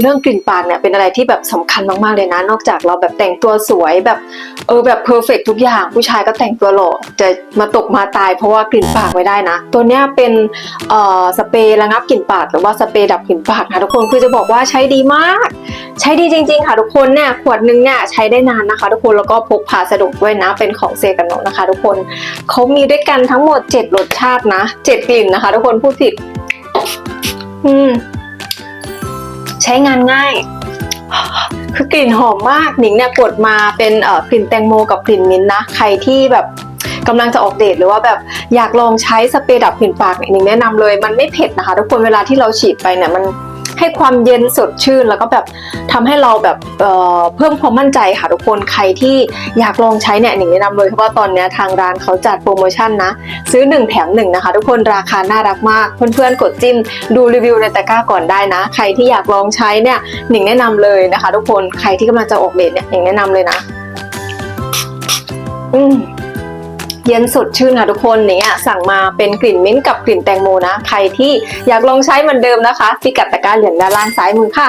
เรื่องกลิ่นปากเนี่ยเป็นอะไรที่แบบสำคัญมากๆเลยนะ นอกจากเราแบบแต่งตัวสวยแบบเออแบบเพอร์เฟกทุกอย่าง ผู้ชายก็แต่งตัวหล่อจะมาตกมาตายเพราะว่ากลิ่นปากไม่ได้นะ ตัวเนี้ยเป็นเอ่อสเปรย์ระงับกลิ่นปากหรือว่าสเปรย์ดับกลิ่นปากนะทุกคนคือจะบอกว่าใช้ดีมาก ใช้ดีจริง ๆ ค่ะทุกคนเนี่ยขวดนึงเนี่ยใช้ได้นานนะคะ ทุกคนแล้วก็พกพาสะดวกด้วยนะเป็นของเซกันโนนะคะ ทุกคนเขามีด้วยกันทั้งหมด 7 รสชาตินะ 7 กลิ่นนะคะ ทุกคนพูดผิดอืม ช้งานง่าย คือกลิ่นหอมมากหนิงเนี่ยกดมาเป็นเอ่อกลิ่นแตงโมกับกลิ่นมิ้นนะ ใครที่แบบกำลังจะออกเดทหรือว่าแบบอยากลองใช้สเปรย์ดับกลิ่นปากเนี่ยหนิงแนะนำเลยมันไม่เผ็ดนะคะ ทุกคนเวลาที่เราฉีดไปเนี่ยมัน ให้ความเย็นสดชื่น แล้วก็แบบทำให้เราแบบเอ่อเพิ่มความมั่นใจค่ะทุกคนใครที่อยากลองใช้เนี่ยหนิงแนะนำเลยเพราะว่าตอนนี้ทางร้านเขาจัดโปรโมชั่นนะ ซื้อ 1 แถม1นะคะทุกคนราคาน่ารักมาก เพื่อนๆกดจิ้มดูรีวิวในตะกร้าก่อนได้นะ ใครที่อยากลองใช้เนี่ยหนิงแนะนำเลยนะคะ ทุกคนใครที่กำลังจะออกเดทเนี่ยหนิงแนะนำเลยนะ อืม เย็นสดชื่นค่ะทุกคนเนี่ยสั่งมาเป็นกลิ่นมิ้นท์กับกลิ่นแตงโมนะ ใครที่อยากลองใช้เหมือนเดิมนะคะพิกัดตะกร้าเหลืองด้านล่างซ้ายมือค่ะ